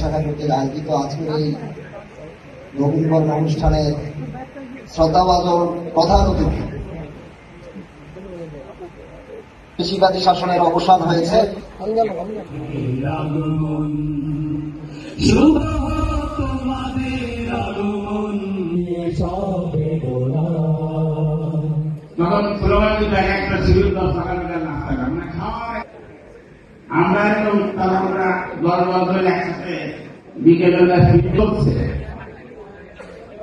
শাখা আয়োজিত আজকের এই প্রধান অতিথি কৃষিবাদী শাসনের অবসান হয়েছে। একটা শিবির দশ টাকা করে নাস্তা করে মানে খাওয়ার আমরা একদম তারা আমরা দল বল ধরে একসাথে বিকেলবেলা শিবির করছে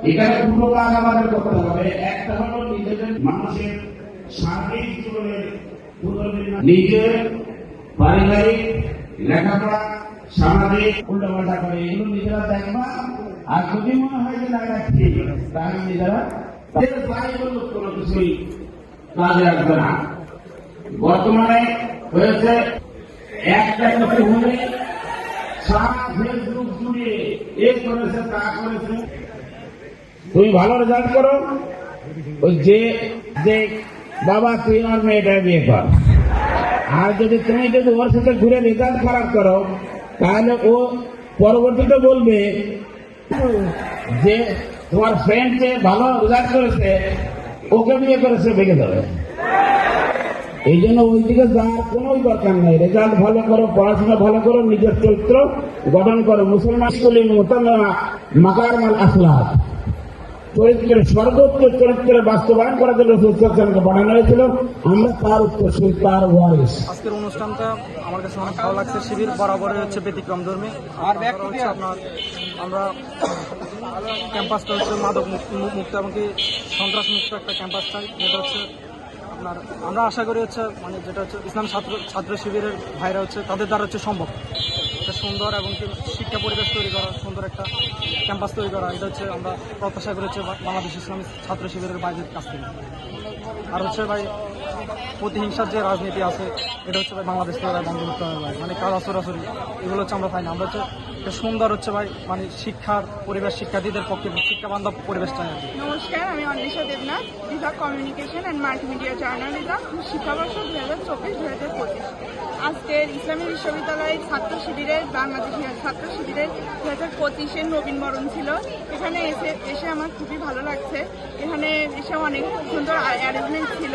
এখানে কাজ আমাদের করতে হবে। একটা হলো নিজেদের মানুষের সার্বিক জীবনের নিজের পারিবারিক লেখাপড়া, সামাজিক উল্টাপাল্টা করে এগুলো নিজেরা দেখবা। আর যদি মনে হয় যে না ঠিক তাহলে নিজেরা তাদের কোনো কিছুই কাজে আসবে না। বর্তমানে হয়েছে একটা কিছু হলে সারা ফেসবুক জুড়ে এ করেছে, তা করেছে। তুমি ভালো রেজাল্ট করো। ওই যে যে বাবা, তুই আমার মেয়েটা বিয়ে কর। আর যদি তুমি যদি ওর সাথে ঘুরে রেজাল্ট খারাপ করো, তাহলে ও পরবর্তীতে বলবে যে তোমার ফ্রেন্ড যে ভালো রেজাল্ট করেছে, ওকে বিয়ে করেছে, ভেঙে দেবে। এই জন্য ওই দিকে যাওয়ার কোনো দরকার নাই। রেজাল্ট ভালো করো পড়াশোনা ভালো করো নিজের চরিত্র গঠন করো। মুসলমান স্কুলে মোতামা মাকার মাল আসলাম চরিত্রের সর্বোচ্চ চরিত্রের বাস্তবায়ন করার জন্য সুস্থানকে বানানো হয়েছিল। আমরা তার উত্তরসূরি তার ওয়ারিস আজকের অনুষ্ঠানটা আমার কাছে অনেক ভালো লাগছে। শিবির বরাবরই হচ্ছে ব্যতিক্রম ধর্মী। আর হচ্ছে আপনার আমরা ক্যাম্পাসটা হচ্ছে মাদক মুক্ত মুক্ত এবং সন্ত্রাস মুক্ত একটা ক্যাম্পাস চাই। যেটা হচ্ছে আপনার, আমরা আশা করি হচ্ছে মানে যেটা হচ্ছে ইসলাম ছাত্র ছাত্র শিবিরের ভাইরা হচ্ছে তাদের দ্বারা হচ্ছে সম্ভব। একটা সুন্দর এবং শিক্ষা পরিবেশ তৈরি করা, সুন্দর একটা ক্যাম্পাস তৈরি করা। এটা হচ্ছে আমরা প্রত্যাশা করি হচ্ছে বা- বাংলাদেশ ইসলামী ছাত্র শিবিরের বাইরের কাছ থেকে। আর হচ্ছে ভাই, প্রতিহিংসার যে রাজনীতি আছে, এটা হচ্ছে ভাই বাংলাদেশ থেকে বন্ধ করতে হবে ভাই। মানে কাজ সরাসরি, এগুলো হচ্ছে আমরা পাই না। আমরা হচ্ছে একটা সুন্দর হচ্ছে ভাই মানে শিক্ষার পরিবেশ, শিক্ষার্থীদের পক্ষে শিক্ষা বান্ধব পরিবেশ চাই নমস্কার, আমি অন্বেষা দেবনাথ, বিভাগ কমিউনিকেশন অ্যান্ড মাল্টিমিডিয়া জার্নালিজম, শিক্ষাবর্ষ দু হাজার চব্বিশ দু হাজার পঁচিশ। আজকের ইসলামী বিশ্ববিদ্যালয়ের ছাত্র শিবিরের বাংলাদেশি ছাত্র শিবিরের দু হাজার পঁচিশের নবীনবরণ ছিল। এখানে এসে এসে আমার খুবই ভালো লাগছে। এখানে এসে অনেক সুন্দর অ্যারেঞ্জমেন্ট ছিল।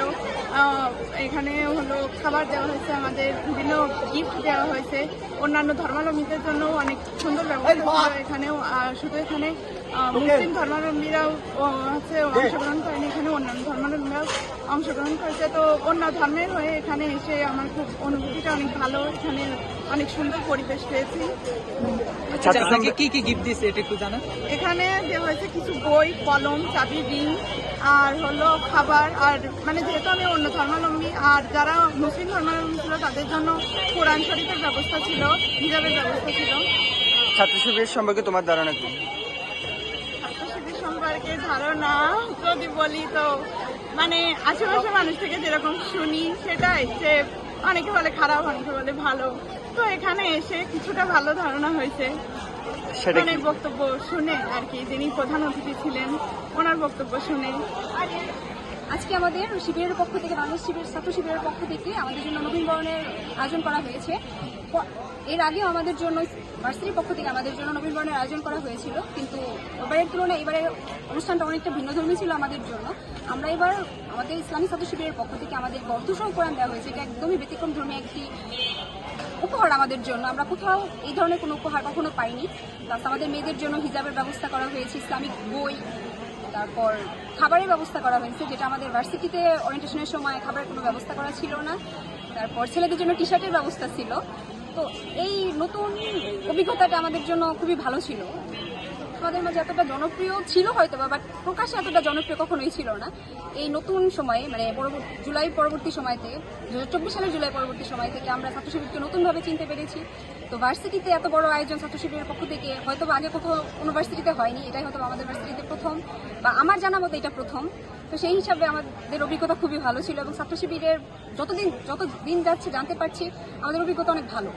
এখানে হলো খাবার দেওয়া হয়েছে আমাদের বিভিন্ন গিফট দেওয়া হয়েছে। অন্যান্য ধর্মালম্বীদের জন্য অনেক সুন্দর ব্যবস্থা এখানেও। শুধু এখানে মুসলিম ধর্মাবলম্বীরাও হচ্ছে অংশগ্রহণ করেন এখানে অন্যান্য ধর্মাবলম্বীরাও অংশগ্রহণ করেছে। তো অন্য ধর্মের হয়ে এখানে এসে আমার খুব অনুভূতিটা অনেক ভালো। এখানে অনেক সুন্দর পরিবেশ পেয়েছি। আচ্ছা আপনাকে কি কি গিফট দিয়েছে এটা একটু জানান। এখানে দেওয়া হয়েছে কিছু বই কলম চাবি রিং আর হলো খাবার আর মানে যেহেতু আমি অন্য ধর্মাবলম্বী আর যারা মুসলিম ধর্মাবলম্বী ছিল তাদের জন্য কোরআন শরীফের ব্যবস্থা ছিল হিজাবের ব্যবস্থা ছিল। ছাত্র শিবির সম্পর্কে তোমার ধারণা কি? শিবির সম্পর্কে ধারণা যদি বলি তো মানে আশেপাশে মানুষ থেকে যেরকম শুনি সেটাই যে অনেকে বলে খারাপ অনেকে বলে ভালো। তো এখানে এসে কিছুটা ভালো ধারণা হয়েছে। অনেক বক্তব্য শুনে আর কি যিনি প্রধান অতিথি ছিলেন ওনার বক্তব্য শুনে। আজকে আমাদের শিবিরের পক্ষ থেকে, বাংলাদেশ শিবির, ছাত্র শিবিরের পক্ষ থেকে আমাদের জন্য নবীনবরণের আয়োজন করা হয়েছে। এর আগেও আমাদের জন্য, ভার্সিটির পক্ষ থেকে আমাদের জন্য নবীনবরণের আয়োজন করা হয়েছিল, কিন্তু এবারের তুলনায় এবারে অনুষ্ঠানটা অনেকটা ভিন্নধর্মী ছিল আমাদের জন্য। আমরা এবার আমাদের ইসলামী ছাত্র শিবিরের পক্ষ থেকে আমাদের বর্ধসহ কোরআন দেওয়া হয়েছে, এটা একদমই ব্যতিক্রম ধর্মী একটি উপহার আমাদের জন্য। আমরা কোথাও এই ধরনের কোনো উপহার কখনো পাইনি। প্লাস আমাদের মেয়েদের জন্য হিজাবের ব্যবস্থা করা হয়েছে, ইসলামিক বই তারপর খাবারের ব্যবস্থা করা হয়েছে, যেটা আমাদের ভার্সিটিতে ওরিয়েন্টেশনের সময় খাবারের কোনো ব্যবস্থা করা ছিল না। তারপর ছেলেদের জন্য টি শার্টের ব্যবস্থা ছিল। তো এই নতুন অভিজ্ঞতাটা আমাদের জন্য খুবই ভালো ছিল। আমাদের মাঝে এতটা জনপ্রিয় ছিল হয়তো বা বাট প্রকাশ্যে এতটা জনপ্রিয় কখনোই ছিল না। এই নতুন সময়ে মানে পরবর্তী জুলাই পরবর্তী সময় থেকে দু চব্বিশ সালের জুলাই পরবর্তী সময় থেকে আমরা ছাত্র শিবিরকে নতুনভাবে চিনতে পেরেছি। তো ভার্সিটিতে এত বড় আয়োজন ছাত্র শিবিরের পক্ষ থেকে হয়তো আগে কোথাও কোনো ভার্সিটিতে হয়নি, এটাই হয়তো আমাদের ভার্সিটিতে প্রথম, বা আমার জানা মতো এটা প্রথম। তো সেই হিসাবে আমাদের অভিজ্ঞতা খুবই ভালো ছিল এবং ছাত্র শিবিরের যতদিন যত দিন যাচ্ছে, জানতে পারছি, আমাদের অভিজ্ঞতা অনেক ভালো।